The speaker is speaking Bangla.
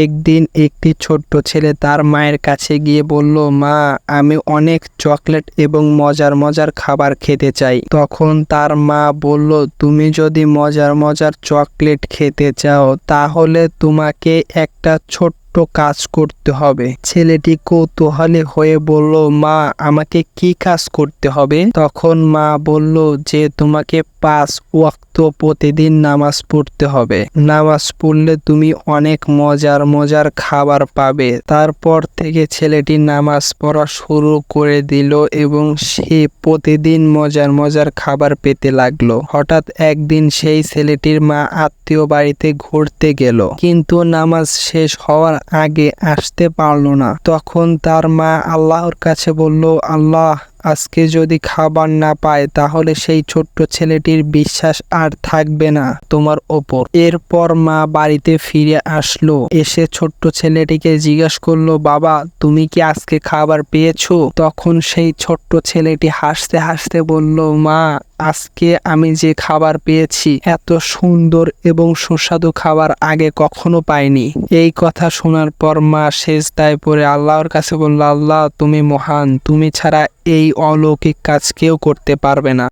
একদিন একটি ছোট্ট ছেলে তার মায়ের কাছে গিয়ে বলল, মা, আমি অনেক চকলেট এবং মজার মজার খাবার খেতে চাই। তখন তার মা বলল, তুমি যদি মজার মজার চকলেট খেতে চাও, তাহলে তোমাকে একটা ছোট্ট কাজ করতে হবে। ছেলেটি কৌতূহলী হয়ে বলল, মা, আমাকে কি কাজ করতে হবে? তখন মা বলল, যে তোমাকে পাঁচ ওয়াক্ত প্রতিদিন নামাজ পড়তে হবে। নামাজ পড়লে তুমি অনেক মজার মজার খাবার পাবে। তারপর থেকে ছেলেটি নামাজ পড়া শুরু করে দিল এবং সে প্রতিদিন মজার মজার খাবার পেতে লাগল। হঠাৎ একদিন সেই ছেলেটির মা আত্মীয় বাড়িতে ঘুরতে গেল। কিন্তু নামাজ শেষ হওয়ার আগে আসতে পারল না। তখন তার মা আল্লাহর কাছে বলল, আল্লাহ আজকে যদি খাবার না পায়, তাহলে সেই ছোট্ট ছেলেটির বিশ্বাস আর থাকবে না তোমার ওপর। এরপর মা বাড়িতে ফিরে আসলো। এসে ছোট্ট ছেলেটিকে জিজ্ঞাসা করল, বাবা, তুমি কি আজকে খাবার পেয়েছ? তখন সেই ছোট্ট ছেলেটি হাসতে হাসতে বলল, মা আজকে আমি যে খাবার পেয়েছি, এত সুন্দর এবং সুস্বাদু খাবার আগে কখনো পাইনি। এই কথা শোনার পর মা শেষ দায় পরে আল্লাহর কাছে বলল, আল্লাহ, তুমি মহান। তুমি ছাড়া এই অলৌকিক কাজ কেউ করতে পারবে না।